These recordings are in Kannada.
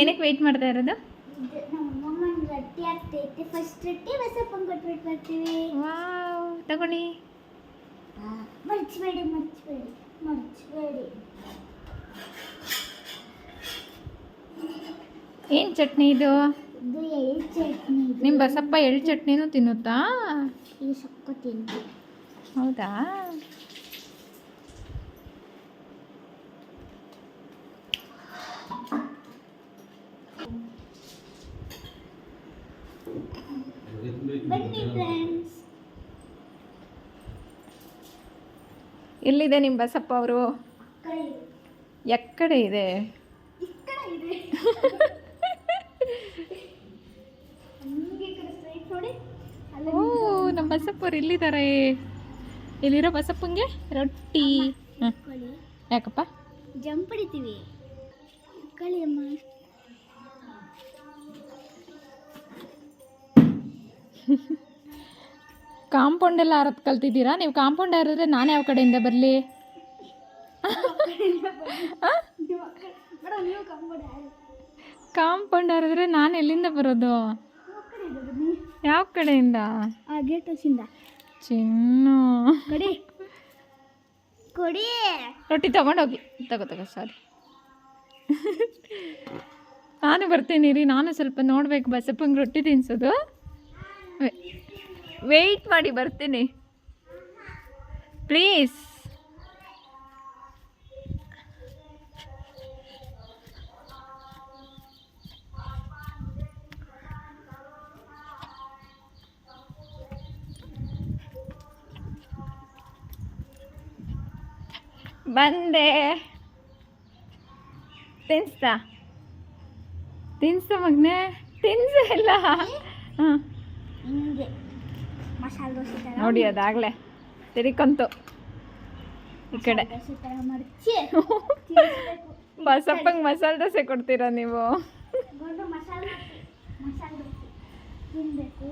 ಏನಕ್ಕೆ ವೆಯ್ಟ್ ಮಾಡ್ತಾ ಇರೋದು? ರೊಟ್ಟಿ ಆಗ್ತೈತೆ ಫಸ್ಟ್ ರೊಟ್ಟಿ ಬಸಪ್ಪ ಕೊಟ್ಬಿಟ್ಟು ಬರ್ತೀವಿ. ವಾವ್ ತಗೊಳ್ಳಿ. ಮರ್ಚಬೇಡಿ ಮರ್ಚಬೇಡಿ ಮರ್ಚಬೇಡಿ. ಏನು ಚಟ್ನಿ ಇದು? ಇದು ಎಳ್ಳು ಚಟ್ನಿ. ನಿಮ್ಮ ಬಸಪ್ಪ ಎಳ್ಳು ಚಟ್ನಿನೂ ತಿನ್ನುತ್ತಾ? ಇದು ಸೊಕ್ಕ ತಿಂದು ಹೌದಾ? ಎಲ್ಲಿದೆ ನಿಮ್ಮ ಬಸಪ್ಪ ಅವರು? ಎಕ್ಕಡೆ ಇದೆ? ಓ ನಮ್ಮ ಬಸಪ್ಪವ್ರು ಇಲ್ಲಿದ್ದಾರೆ ಇಲ್ಲಿರೋ ಬಸಪ್ಪಂಗೆ? ರೊಟ್ಟಿ. ಯಾಕಪ್ಪ? ಜಂಪ್ ಹಿಡಿತೀವಿ. ಕಳಿ ಅಮ್ಮ ಕಾಂಪೌಂಡ್ ಎಲ್ಲ ಹರತ್ ಕಲ್ತಿದ್ದೀರಾ? ನೀವು ಕಾಂಪೌಂಡ್ ಹರಿದ್ರೆ ನಾನು ಯಾವ ಕಡೆಯಿಂದ ಬರಲಿ? ಕಾಂಪೌಂಡ್ ಹರಿದ್ರೆ ನಾನು ಎಲ್ಲಿಂದ ಬರೋದು? ಯಾವ ಕಡೆಯಿಂದ? ಚಿನ್ನು. ರೊಟ್ಟಿ ತಗೊಂಡೋಗಿ ತಗೋ ತಗೋ ಸಾರಿ ನಾನು ಬರ್ತೀನಿ ರೀ ನಾನು ಸ್ವಲ್ಪ ನೋಡ್ಬೇಕು ಬಸಪ್ಪಂಗೆ ರೊಟ್ಟಿ ತಿನ್ಸೋದು. ವೆಯ್ಟ್ ಮಾಡಿ ಬರ್ತೀನಿ. ಪ್ಲೀಸ್ ಬಂದೆ. ತಿನ್ಸ್ತಾ? ತಿನ್ಸ ಮಗ್ನೆ. ತಿನ್ಸ ಇಲ್ಲ ಹಾಂ. ಹಿಂಗೆ ಮಸಾಲೆ ದೋಸೆ ಥರ ನೋಡಿ ಅದಾಗಲೇ. ತಿರಿಕಂತು. ಈ ಕಡೆ. ದೋಸೆ ಥರ ಮಡಚಿ ಬಸಪ್ಪಂಗೆ ಮಸಾಲೆ ದೋಸೆ ಕೊಡ್ತೀರಾ ನೀವು? ಗೊಂಡು ಮಸಾಲೆ ಮಸಾಲೆ ದೋಸೆ. ತಿನ್ನಬೇಕು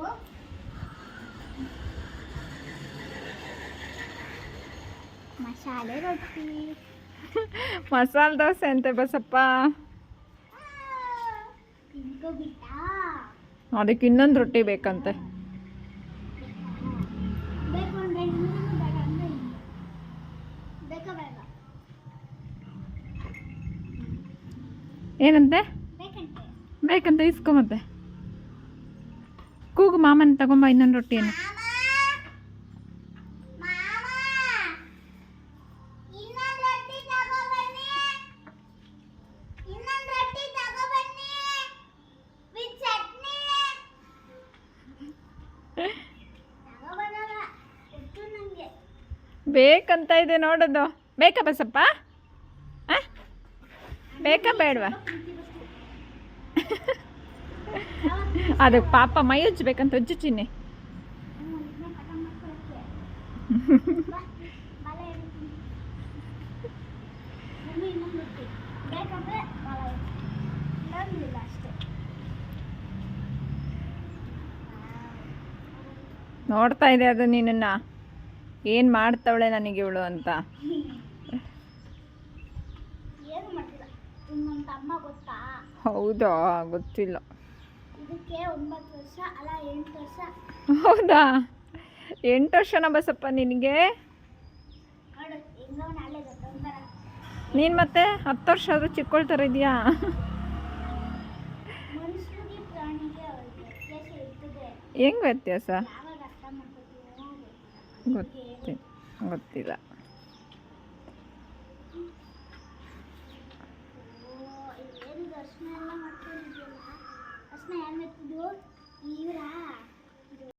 ಮಸಾಲೆ ರೊಟ್ಟಿ. ಮಸಾಲೆ ದೋಸೆ ಅಂತೆ ಬಸಪ್ಪ. ಅದಕ್ಕೆ ಇನ್ನೊಂದು ರೊಟ್ಟಿ ಬೇಕಂತೆ. ಏನಂತೆ? ಬೇಕಂತೆ. ಇಸ್ಕೊಂಬತ್ತೆ ಕೂಗು ಮಾಮನ ತಗೊಂಬ ಇನ್ನೊಂದು ರೊಟ್ಟಿಯನ್ನು. ಬೇಕಂತ ಇದೆ ನೋಡೋದು. ಬೇಕಾ ಬಸಪ್ಪ? ಬೇಕಾ ಬೇಡವಾ? ಅದಕ್ಕೆ ಪಾಪ ಮೈ ಉಜ್ಬೇಕಂತ ಉಜ್ಜು ನೋಡ್ತಾ ಇದೆ ಅದು ನಿನ್ನನ್ನು? ಏನು ಮಾಡ್ತಾವಳೆ ನನಗೆ ಇವಳು ಅಂತ ಏನು ಮಾಡಿಲ್ಲ ಇನ್ನೊಂದು ತಮ್ಮ ಗೊತ್ತಾ? ಹೌದಾ? ಗೊತ್ತಿಲ್ಲ. ಇದಕ್ಕೆ ಒಂಬತ್ತು ವರ್ಷ ಅಲ್ಲ ಎಂಟು ವರ್ಷ. ಹೌದಾ? ಎಂಟು ವರ್ಷನ ಬಸಪ್ಪ ನಿನಗೆ? ನೋಡು ಹೆಂಗೋ ನಾಳೆ ದೊಡ್ಡವನ್ತರ ನೀನು ಮತ್ತೆ ಹತ್ತು ವರ್ಷ ಆದರೂ ಚಿಕ್ಕೋಳ್ ಥರ ಇದೆಯಾ? ಮನುಷ್ಯನಿಗೆ ಪ್ರಾಣಿಗೆ ವ್ಯತ್ಯಾಸ ಇರ್ತದೆ. ಹೆಂಗ್ ವ್ಯತ್ಯಾಸ? ಯಾವಾಗ ಅರ್ಥ ಮಾಡ್ಕೊತೀವೋ ಗೊತ್ತಿ ಗೊತ್ತಿಲ್ಲ. Mira.